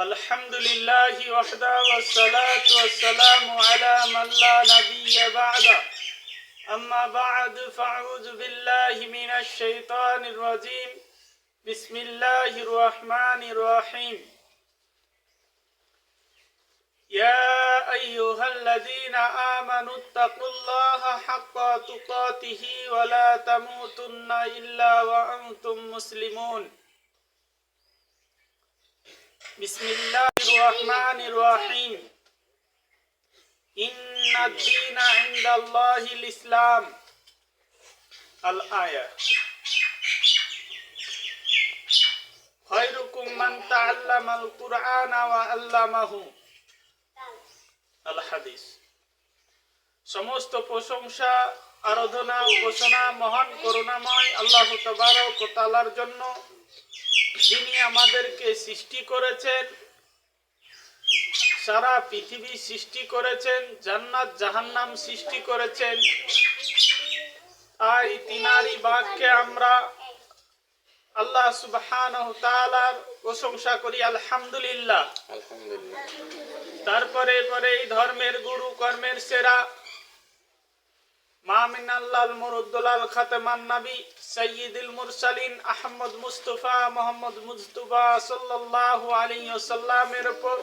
الحمد لله وحده والصلاة والسلام على من لا نبي بعده أما بعد فأعوذ بالله من الشيطان الرجيم بسم الله الرحمن الرحيم يا أيها الذين آمنوا اتقوا الله حق تقاته ولا تموتن إلا وأنتم مسلمون بسم الله الرحمن الرحيم إن الدين عند الله الإسلام الآية خيركم من تعلم القرآن وعلمه আল হাদিস সমস্ত প্রশংসা আরাধনা উপাসনা মহান করুণাময় আল্লাহ তবারক ও তাআলার জন্য যিনি আমাদেরকে সৃষ্টি করেছেন সারা পৃথিবী সৃষ্টি করেছেন জান্নাত জাহান্নাম সৃষ্টি করেছেন তাই তিনারি বাক্যে আমরা আল্লাহ তাআলার প্রশংসা করি আলহামদুলিল্লাহ। আলহামদুলিল্লাহ। তারপরে পরে এই ধর্মের গুরু কর্মের সেরা মামিন আল্লাহ মুরুদ্দুলাল খাতেমান নবী সৈয়দুল মুরসালিন আহমদ মুস্তফা মোহাম্মদ মুস্তফা সাল্লাল্লাহু আলাইহি ওয়াসাল্লামের উপর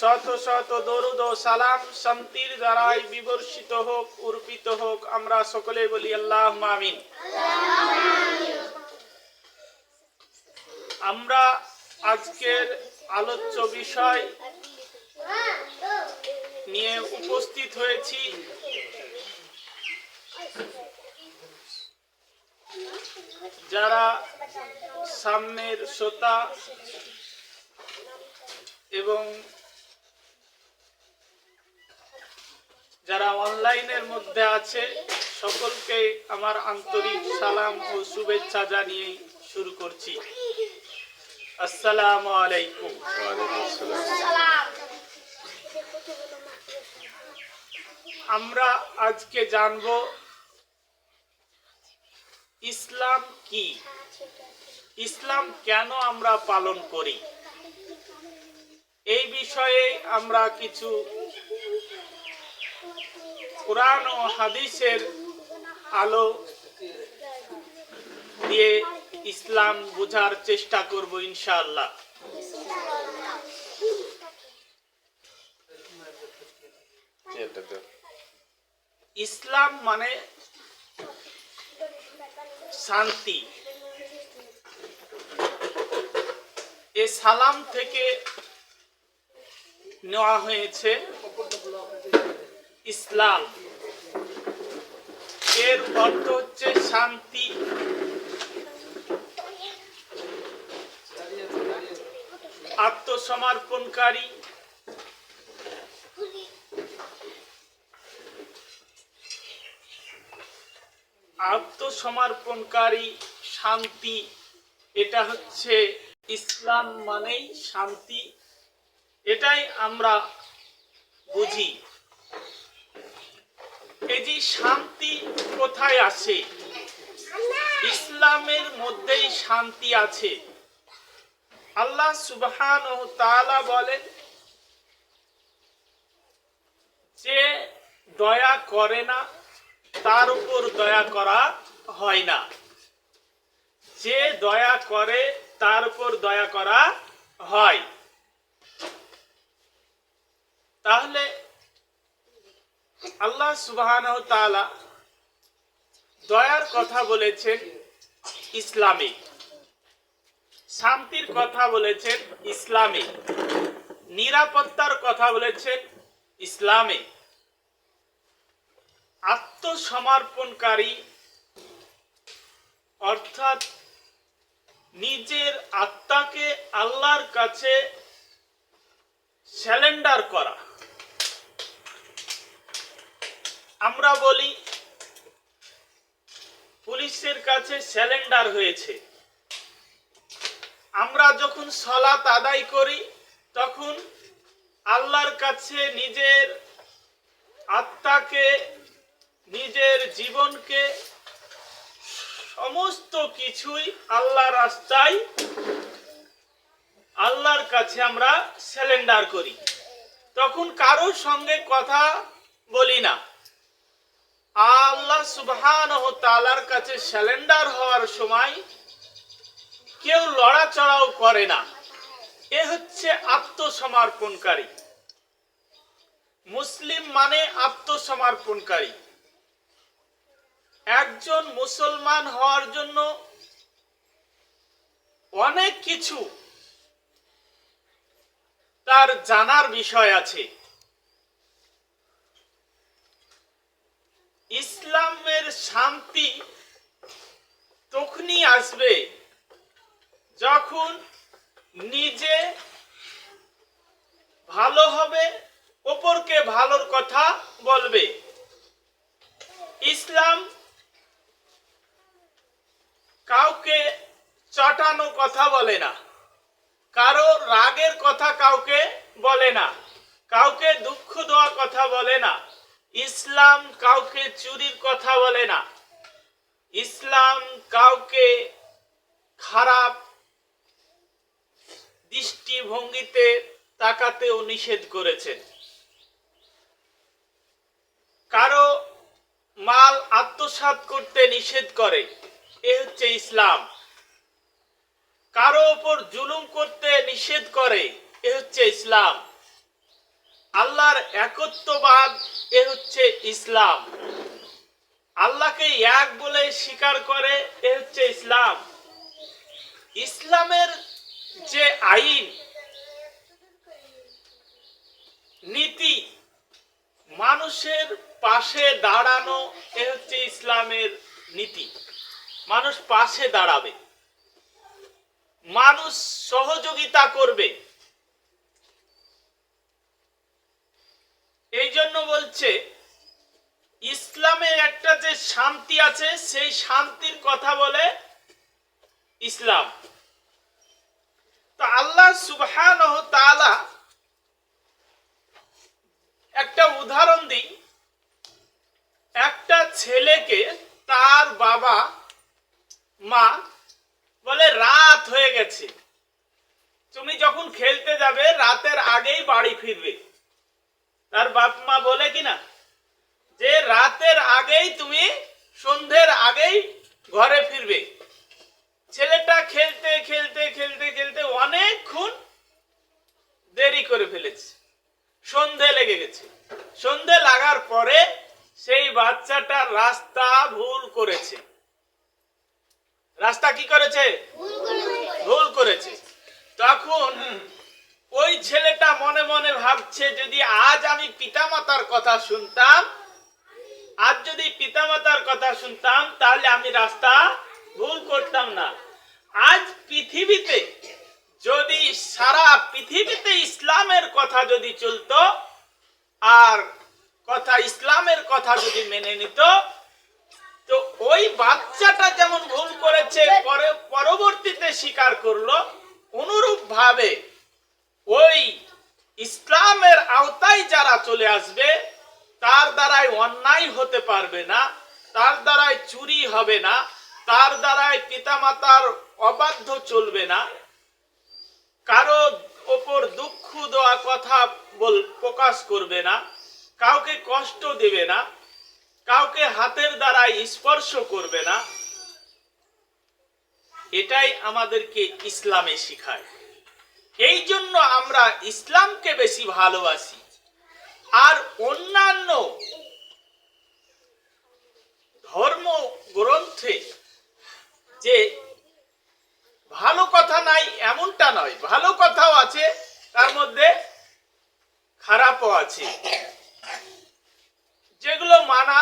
শত শত দরুদ ও সালাম শান্তির দ্বারাই বিবর্ষিত হোক, অর্পিত হোক। আমরা সকলে বলি আল্লাহ মামিন আমরা আজকের আলোচ্য বিষয় নিয়ে উপস্থিত হয়েছি। যারা সামনের শ্রোতা এবং যারা অনলাইনের মধ্যে আছে, সকলকে আমার আন্তরিক সালাম ও শুভেচ্ছা জানিয়ে শুরু করছি। আসসালামু আলাইকুম। আমরা আজকে জানব ইসলাম কি? ইসলাম কেন আমরা পালন করি? এই বিষয়ে আমরা কিছু কোরআন ও হাদিসের আলো দিয়ে ইসলাম বোঝার চেষ্টা করব ইনশাআল্লাহ। ইসলাম মানে শান্তি। এ সালাম থেকে নেওয়া হয়েছে ইসলাম। এর অর্থ হচ্ছে শান্তি। আত্মসমর্পণকারী। আত্মসমর্পণকারী শান্তি। এটা হচ্ছে ইসলাম মানেই শান্তি। এটাই আমরা বুঝি। এই যে শান্তি কোথায় আছে? ইসলামের মধ্যেই শান্তি আছে। আল্লাহ সুবহান ও তালা বলেন, যে দয়া করে না, তার উপর দয়া করা হয় না। যে দয়া করে, তার উপর দয়া করা হয়। তাহলে আল্লাহ সুবহান দয়ার কথা বলেছেন ইসলামে। শান্তির কথা বলেছেন ইসলামে। নিরাপত্তার কথা বলেছেন ইসলামে। আত্মসমর্পণকারী অর্থাৎ নিজের আত্মাকে আল্লাহর কাছে স্যালেন্ডার করা। আমরা বলি, পুলিশের কাছে স্যালেন্ডার হয়েছে। আমরা যখন সলাত আদায় করি, তখন আল্লাহর কাছে নিজের আত্মাকে, নিজের জীবনকে সমস্ত কিছুই আল্লাহ রাস্তায়, আল্লাহর কাছে আমরা স্যালেন্ডার করি। তখন কারোর সঙ্গে কথা বলি না। আল্লাহ সুবহান ও তালার কাছে স্যালেন্ডার হওয়ার সময় কেউ লড়াচড়াও করে না। এ হচ্ছে আত্মসমর্পণকারী। মুসলিম মানে আত্মসমর্পণকারী। একজন মুসলমান হওয়ার জন্য অনেক কিছু তার জানার বিষয় আছে। ইসলামের শান্তি তখনই আসবে যখন নিজে ভালো হবে, অপরকে ভালোর কথা বলবে। ইসলাম কাউকে চটানো কথা বলে না। কারও রাগের কথা কাউকে বলে না। কাউকে দুঃখ দেওয়া কথা বলে না। ইসলাম কাউকে চুরির কথা বলে না। ইসলাম কাউকে খারাপ দৃষ্টিভঙ্গিতে তাকাতেও নিষেধ করেছেন কারও মাল আত্মসাৎ করতে নিষেধ করে। এ হচ্ছে ইসলাম। কারও ওপর জুলুম করতে নিষেধ করে, এ হচ্ছে ইসলাম। আল্লাহর একত্ববাদ, এ হচ্ছে ইসলাম। আল্লাহকে এক বলে স্বীকার করে, এ হচ্ছে ইসলাম। ইসলামের যে আইন, নীতি, মানুষের পাশে দাঁড়ানো, এ হচ্ছে ইসলামের নীতি। মানুষ পাশে দাঁড়াবে। মানুষ সহযোগিতা করবে। এই জন্য বলছে, ইসলামের একটা যে শান্তি আছে, সেই শান্তির কথা বলে ইসলাম। তো আল্লাহ সুবহান একটা উদাহরণ দিই। একটা ছেলেকে তার বাবা মা বলে, রাত হয়ে গেছে। তুমি যখন খেলতে যাবে, রাতের আগেই বাড়ি ফিরবে। তার বাপ মা বলে কিনা যে রাতের আগেই তুমি সন্ধ্যের আগেই ঘরে ফিরবে। ছেলেটা খেলতে খেলতে খেলতে খেলতে অনেকক্ষণ দেরি করে ফেলেছে। সন্ধে লেগে গেছে। সন্ধে লাগার পরে সেই বাচ্চাটা রাস্তা ভুল করেছে। রাস্তা কি করেছে? ভুল করেছে। তখন ওই ছেলেটা মনে মনে ভাবছে যদি আজ আমি পিতামাতার কথা শুনতাম আজ যদি পিতামাতার কথা শুনতাম তাহলে আমি রাস্তা ভুল করতাম না। আজ পৃথিবীতে যদি সারা পৃথিবীতে ইসলামের কথা যদি চলতো আর কথা ইসলামের কথা যদি মেনে নিত তো ওই বাচ্চাটা পরে পরবর্তীতে স্বীকার করল অনুরূপ ভাবে ওই ইসলামের আওতায় যারা চলে আসবে তার দ্বারাই অন্যায় হতে পারবে না তার দ্বারাই চুরি হবে না তার দ্বারাই পিতামাতার অবাধ্য চলবে না। কারও ওপর দুঃখ দেওয়া কথা বল প্রকাশ করবে না কাউকে কষ্ট দেবে না কাউকে হাতের দ্বারাই স্পর্শ করবে না। এটাই আমাদেরকে ইসলামে শিখায়। এই জন্য আমরা ইসলামকে বেশি ভালোবাসি। আর অন্যান্য ধর্ম গ্রন্থে যে ভালো কথা নাই, এমনটা নয়। ভালো কথাও আছে, তার মধ্যে খারাপও আছে। যেগুলো মানা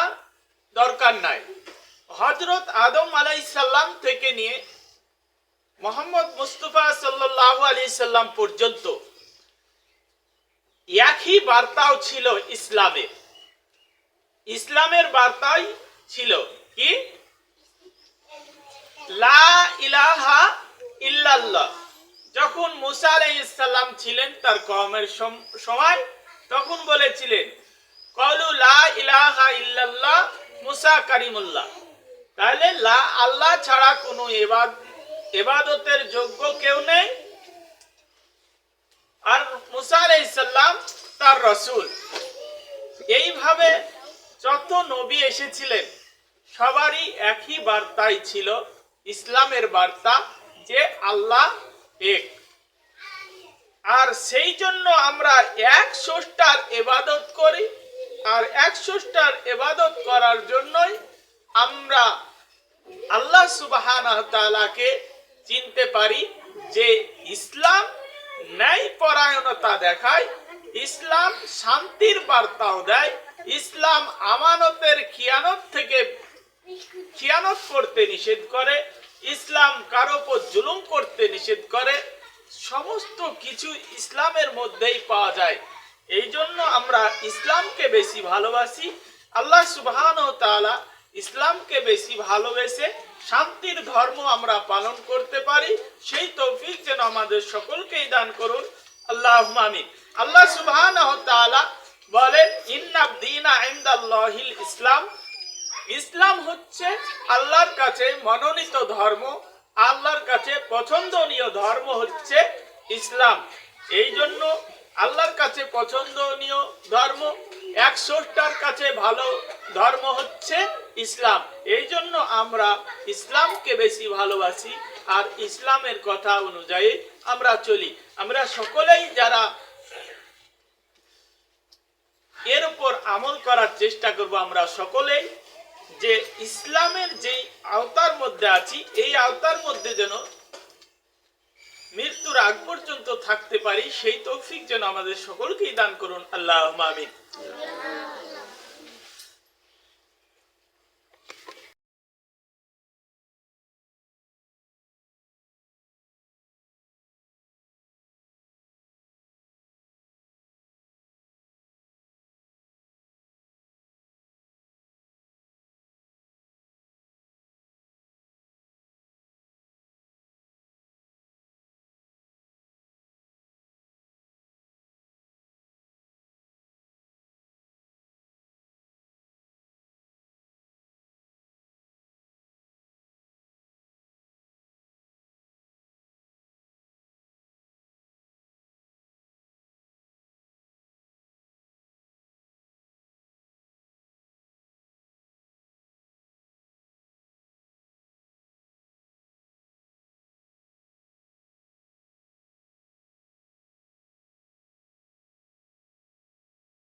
দরকার নাই। হজরত আদম আলাইসাল্লাম থেকে নিয়ে মোহাম্মদ মুস্তফা সাল্লাহ আলি সাল্লাম পর্যন্ত একই বার্তাও ছিল ইসলামের ইসলামের বার্তাই ছিল কি? লা ইল্লাল্লাহ। যখন মুসা আলাইসাল্লাম ছিলেন তার কমের সময়, তখন বলেছিলেন কলু লা ইলাহা ইল্লাল্লাহ মুসা কারিমুল্লাহ। তাহলে লা আল্লাহ ছাড়া কোনো এবাদ এবাদতের যোগ্য কেউ নেই। আর মুসারাইসাল্লাম তার রসুল। এইভাবে যত নবী এসেছিলেন, সবারই একই বার্তাই ছিল, ইসলামের বার্তা যে আল্লাহ এক। আর সেই জন্য আমরা এক স্রষ্টার এবাদত করি, আর এক স্রষ্টার এবাদত করার জন্যই আমরা আল্লাহ সুবাহানা তাআলাকে চিনতে পারি যে ইসলাম ন্যায় পরায়ণতা দেখায়, ইসলাম শান্তির বার্তাও দেয়, ইসলাম আমানতের খিয়ানত থেকে খিয়ানত করতে নিষেধ করে, ইসলাম কারও উপর জুলুম করতে নিষেধ করে, সমস্ত কিছু ইসলামের মধ্যেই পাওয়া যায়। এই জন্য আমরা ইসলামকে বেশি ভালোবাসি। আল্লাহ সুবহান ও তাআলা ইসলামকে বেশি ভালোবেসে শান্তির ধর্ম আমরা পালন করতে পারি, সেই তৌফিক যেন আমাদের সকলকেই দান করুন। আল্লাহ আমিন। আল্লাহ সুবহান বলেন ইনদাল্লাহিল ইসলাম। ইসলাম হচ্ছে আল্লাহর কাছে মনোনীত ধর্ম, আল্লাহর কাছে পছন্দনীয় ধর্ম হচ্ছে ইসলাম। এই জন্য আল্লাহর কাছে পছন্দনীয় ধর্ম এক কাছে ভালো ধর্ম হচ্ছে ইসলাম। এই জন্য আমরা ইসলামকে বেশি ভালোবাসি আর ইসলামের কথা অনুযায়ী আমরা চলি। আমরা সকলেই যারা এর উপর আমল করার চেষ্টা করব, আমরা সকলেই যে ইসলামের যেই আওতার মধ্যে আছি, এই আওতার মধ্যে যেন মৃত্যুর আগ পর্যন্ত থাকতে পারি, সেই তৌফিক যেন আমাদের সকলকেই দান করুন। আল্লাহ আমিন।